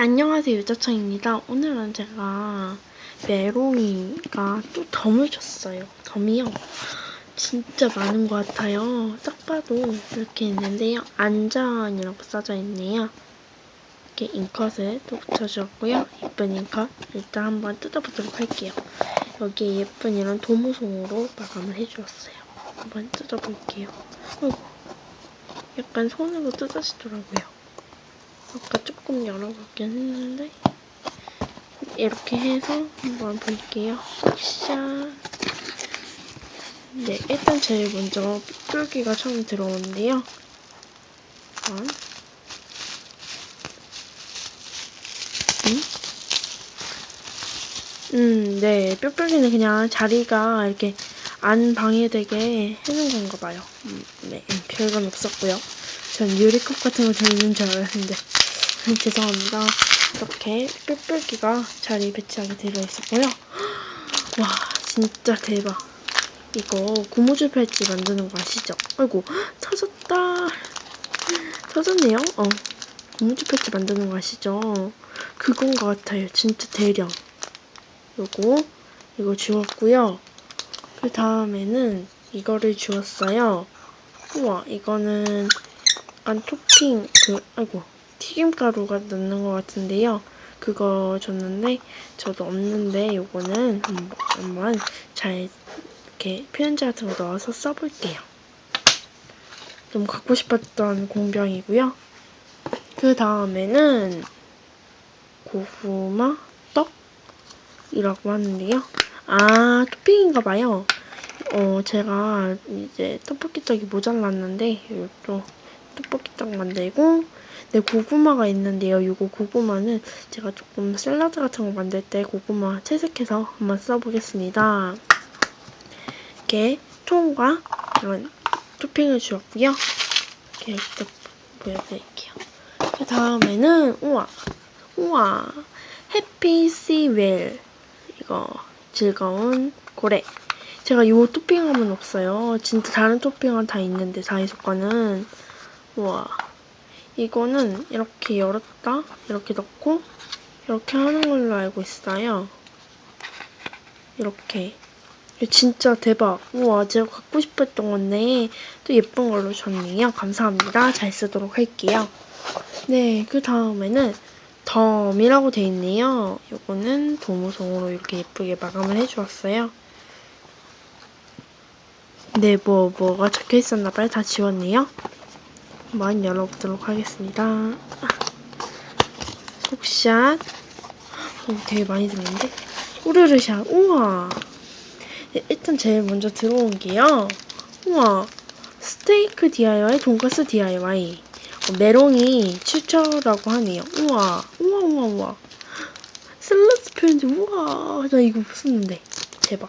안녕하세요. 유자청입니다. 오늘은 제가 메롱이가 또 덤을 줬어요. 덤이요. 진짜 많은 것 같아요. 딱 봐도 이렇게 있는데요. 안전이라고 써져 있네요. 이렇게 인컷을 또 붙여주었고요. 예쁜 인컷. 일단 한번 뜯어보도록 할게요. 여기에 예쁜 이런 도무송으로 마감을 해주었어요. 한번 뜯어볼게요. 어이구. 약간 손으로 뜯어지더라고요. 아까 조금 열어봤긴 했는데 이렇게 해서 한번 볼게요. 샤. 네, 일단 제일 먼저 뚫기가 처음 들어오는데요. 자. 음? 음, 네, 뼈뼈기는 그냥 자리가 이렇게 안 방해되게 해놓은 건가 봐요. 음, 네, 별건 없었고요. 전 유리컵 같은 거 들는 줄 알았는데. 음, 죄송합니다. 이렇게 뿔뿔기가 자리 배치하게 들어있었고요. 와, 진짜 대박. 이거 고무줄 팔찌 만드는 거 아시죠? 아이고, 터졌다. 터졌네요. 어, 고무줄 팔찌 만드는 거 아시죠? 그건 것 같아요. 진짜 대량. 요거, 이거 주웠고요. 그 다음에는 이거를 주웠어요. 우와, 이거는 약간 토핑, 그, 아이고, 튀김가루가 넣는 것 같은데요. 그거 줬는데 저도 없는데 요거는 한번 잘 이렇게 표현지 같은 거 넣어서 써볼게요. 좀 갖고 싶었던 공병이고요. 그 다음에는 고구마 떡이라고 하는데요. 아 토핑인가봐요. 어 제가 이제 떡볶이 떡이 모자랐는데 이것도 떡볶이 떡 만들고 네, 고구마가 있는데요. 이거 고구마는 제가 조금 샐러드 같은 거 만들 때 고구마 채색해서 한번 써보겠습니다. 이렇게 통과 이런 토핑을 주었고요. 이렇게 또 보여드릴게요. 그 다음에는 우와 우와 해피 시웰 이거 즐거운 고래 제가 이 토핑함은 없어요. 진짜 다른 토핑은 다 있는데 다이소과는 우와 이거는 이렇게 열었다 이렇게 넣고 이렇게 하는 걸로 알고 있어요. 이렇게 진짜 대박. 우와 제가 갖고 싶었던 건데 또 예쁜 걸로 줬네요. 감사합니다. 잘 쓰도록 할게요. 네, 그 다음에는 덤이라고 돼 있네요. 이거는 도무송으로 이렇게 예쁘게 마감을 해주었어요. 네, 뭐, 뭐가 적혀 있었나봐요. 다 지웠네요. 한번 열어보도록 하겠습니다. 톡샷. 오, 되게 많이 들었는데? 우르르샷. 우와. 네, 일단 제일 먼저 들어온 게요. 우와. 스테이크 DIY, 돈가스 DIY. 어, 메롱이 출처라고 하네요. 우와. 우와, 우와, 우와. 샐러드 표현지. 우와. 나 이거 무슨데 대박.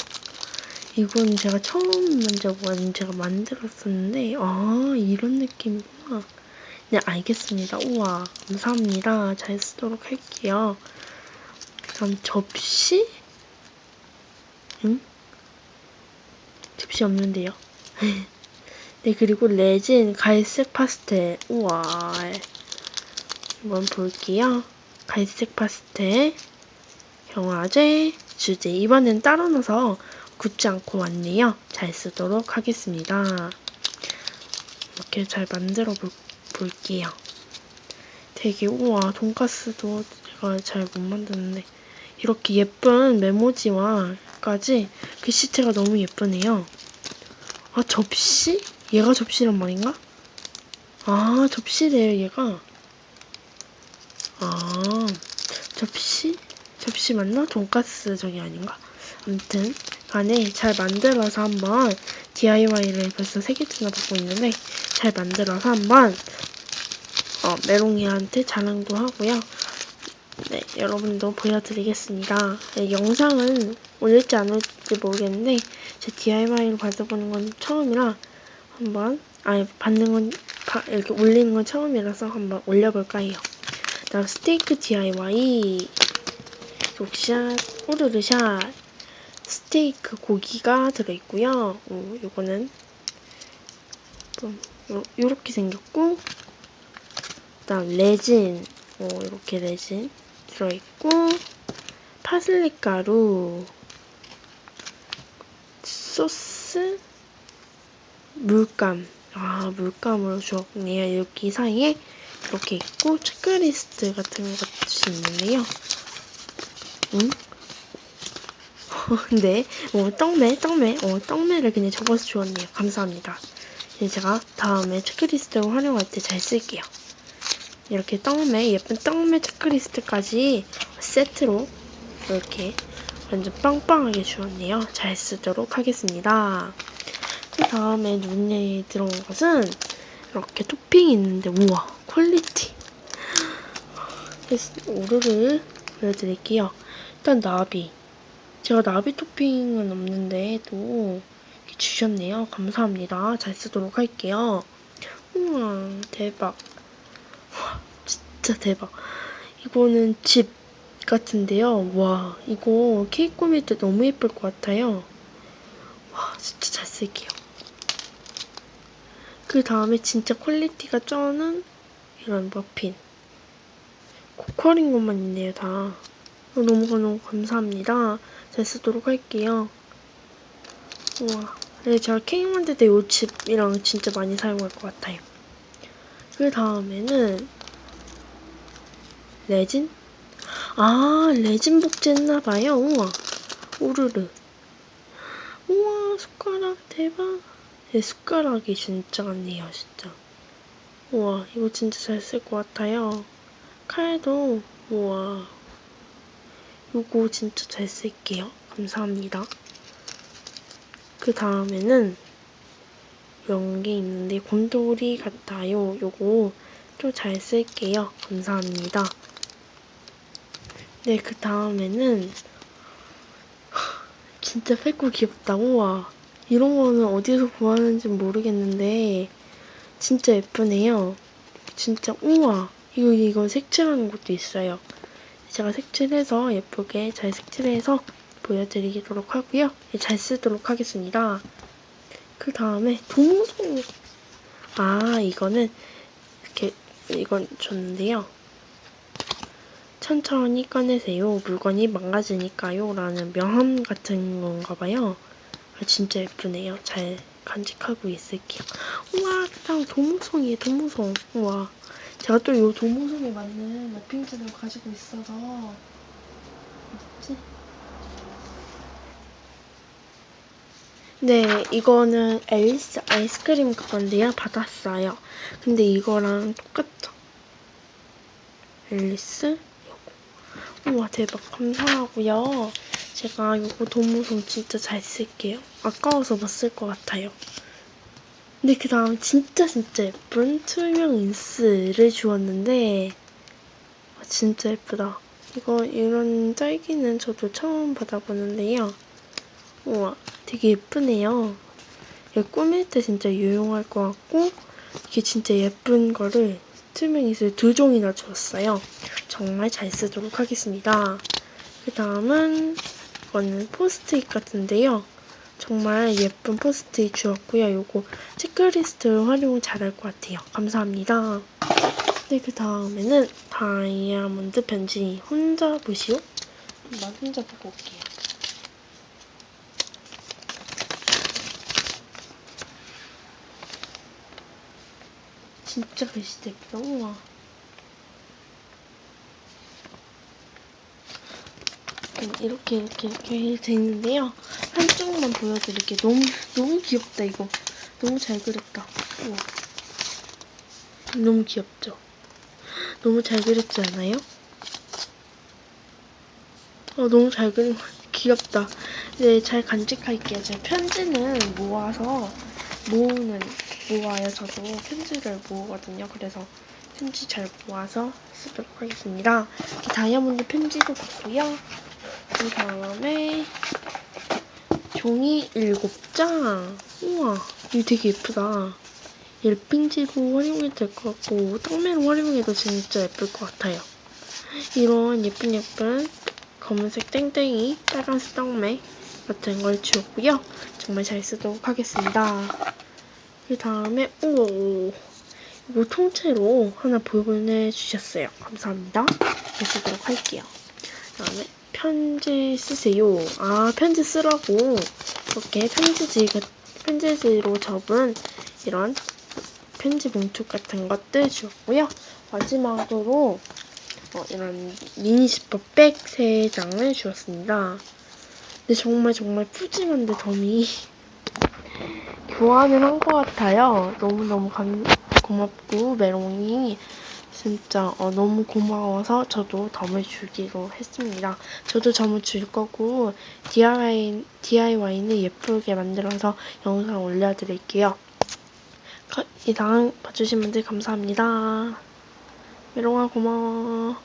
이건 제가 처음 만져본 제가 만들었었는데 아 이런 느낌이구나 네 알겠습니다. 우와 감사합니다. 잘 쓰도록 할게요. 그럼 접시? 응? 접시 없는데요? 네 그리고 레진 갈색 파스텔. 우와. 한번 볼게요. 갈색 파스텔. 경화제. 주제 이번엔 따로 넣어서 굳지 않고 왔네요. 잘 쓰도록 하겠습니다. 이렇게 잘 만들어 볼, 볼게요. 되게 우와 돈가스도 제가 잘 못 만드는데 이렇게 예쁜 메모지와까지 글씨체가 너무 예쁘네요. 아 접시? 얘가 접시란 말인가? 아 접시래요 얘가. 아 접시? 접시 맞나? 돈가스 저기 아닌가? 아무튼 간에 잘 만들어서 한번 DIY를 벌써 3개째나 받고 있는데 잘 만들어서 한번 어, 메롱이한테 자랑도 하고요. 네, 여러분도 보여드리겠습니다. 네, 영상은 올릴지 안 올릴지 모르겠는데 제 DIY를 받아보는 건 처음이라 한번 아니 받는 건 바, 이렇게 올리는 건 처음이라서 한번 올려볼까 해요. 다음 스테이크 DIY 록샷, 오르르샷 스테이크 고기가 들어있고요. 어, 요거는 요, 요렇게 생겼고 그다음 레진 어, 이렇게 레진 들어있고 파슬리 가루 소스 물감 아 물감으로 주었네요 여기 사이에 이렇게 있고 체크리스트 같은 것이 있는데요 응? 네, 어, 떡매, 떡매, 어, 떡매를 그냥 접어서 주었네요. 감사합니다. 이제 제가 다음에 체크리스트를 활용할 때 잘 쓸게요. 이렇게 떡매, 예쁜 떡매 체크리스트까지 세트로 이렇게 완전 빵빵하게 주었네요. 잘 쓰도록 하겠습니다. 그 다음에 눈에 들어온 것은 이렇게 토핑이 있는데 우와 퀄리티 오르를 보여드릴게요. 일단 나비 제가 나비 토핑은 없는데 또 주셨네요. 감사합니다. 잘 쓰도록 할게요. 우와 대박 와 진짜 대박 이거는 집 같은데요. 와 이거 케이크 꾸밀 때 너무 예쁠 것 같아요. 와 진짜 잘 쓸게요. 그 다음에 진짜 퀄리티가 쩌는 이런 머핀. 고퀄인 것만 있네요, 다. 너무 너무 감사합니다. 잘 쓰도록 할게요. 우와. 네, 제가 케이크 만들 때 이 칩이랑 진짜 많이 사용할 것 같아요. 그 다음에는 레진? 아, 레진 복제 했나봐요. 우와. 오르르. 우와, 숟가락 대박. 네, 숟가락이 진짜 같네요, 진짜. 우와, 이거 진짜 잘 쓸 것 같아요. 칼도, 우와. 요거 진짜 잘 쓸게요. 감사합니다. 그 다음에는 이런 게 있는데 곰돌이 같아요. 요거 또잘 쓸게요. 감사합니다. 네, 그 다음에는 진짜 페코 귀엽다. 우와. 이런 거는 어디서 구하는지 모르겠는데 진짜 예쁘네요. 진짜 우와 이거 이거 색칠하는 것도 있어요. 제가 색칠해서 예쁘게 잘 색칠해서 보여드리도록 하고요. 네, 잘 쓰도록 하겠습니다. 그 다음에 동송 아 이거는 이렇게 이건 줬는데요. 천천히 꺼내세요. 물건이 망가지니까요. 라는 명함 같은 건가 봐요. 아, 진짜 예쁘네요. 잘 간직하고 있을게요. 우와, 그 다음 도무송이에요, 도무송. 우와. 제가 또 이 도무송에 맞는 랩핑지를 가지고 있어서. 뭐지? 네, 이거는 앨리스 아이스크림 그건데요. 받았어요. 근데 이거랑 똑같죠? 앨리스? 요거. 우와, 대박. 감사하고요. 제가 이거 도무송 진짜 잘 쓸게요. 아까워서 못 쓸 것 같아요. 근데 그 다음 진짜 진짜 예쁜 투명 인스를 주었는데 아, 진짜 예쁘다. 이거 이런 딸기는 저도 처음 받아보는데요. 우와 되게 예쁘네요. 이거 꾸밀 때 진짜 유용할 것 같고 이게 진짜 예쁜 거를 투명 인스를 두 종이나 주었어요. 정말 잘 쓰도록 하겠습니다. 그 다음은 이거는 포스트잇 같은데요. 정말 예쁜 포스트잇 주었고요. 요거 체크리스트 활용 잘할 것 같아요. 감사합니다. 네, 그 다음에는 다이아몬드 편지 혼자 보시오. 한번 혼자 보고 올게요. 진짜 글씨 예쁘다. 우와. 이렇게 이렇게 이렇게 돼 있는데요. 한쪽만 보여드릴게요. 너무 너무 귀엽다 이거. 너무 잘 그렸다. 우와. 너무 귀엽죠? 너무 잘 그렸지 않아요? 어, 너무 잘 그린 거 귀엽다. 네, 잘 간직할게요. 제가 편지는 모아서 모으는 모아요. 저도 편지를 모으거든요. 그래서 편지 잘 모아서 쓰도록 하겠습니다. 다이아몬드 편지도 받고요. 그 다음에 종이 7장 우와 이거 되게 예쁘다 예핑지로 활용해도 될것 같고 떡매로 활용해도 진짜 예쁠 것 같아요 이런 예쁜 예쁜 검은색 땡땡이 빨간색 떡매 같은 걸 주었고요 정말 잘 쓰도록 하겠습니다 그 다음에 오 이거 통째로 하나 보내주셨어요. 감사합니다. 네, 쓰도록 할게요. 그 다음에 편지 쓰세요. 아 편지 쓰라고 이렇게 편지지 편지지로 접은 이런 편지 봉투 같은 것들 주었고요. 마지막으로 어, 이런 미니 지퍼 백 3장을 주었습니다. 근데 정말 정말 푸짐한데 덤이 교환을 한 것 같아요. 너무너무 감, 고맙고 메롱이 진짜 어, 너무 고마워서 저도 덤을 주기로 했습니다. 저도 점을 줄 거고 DIY, DIY는 예쁘게 만들어서 영상 올려드릴게요. 가- 이상 봐주신 분들 감사합니다. 메롱아 고마워.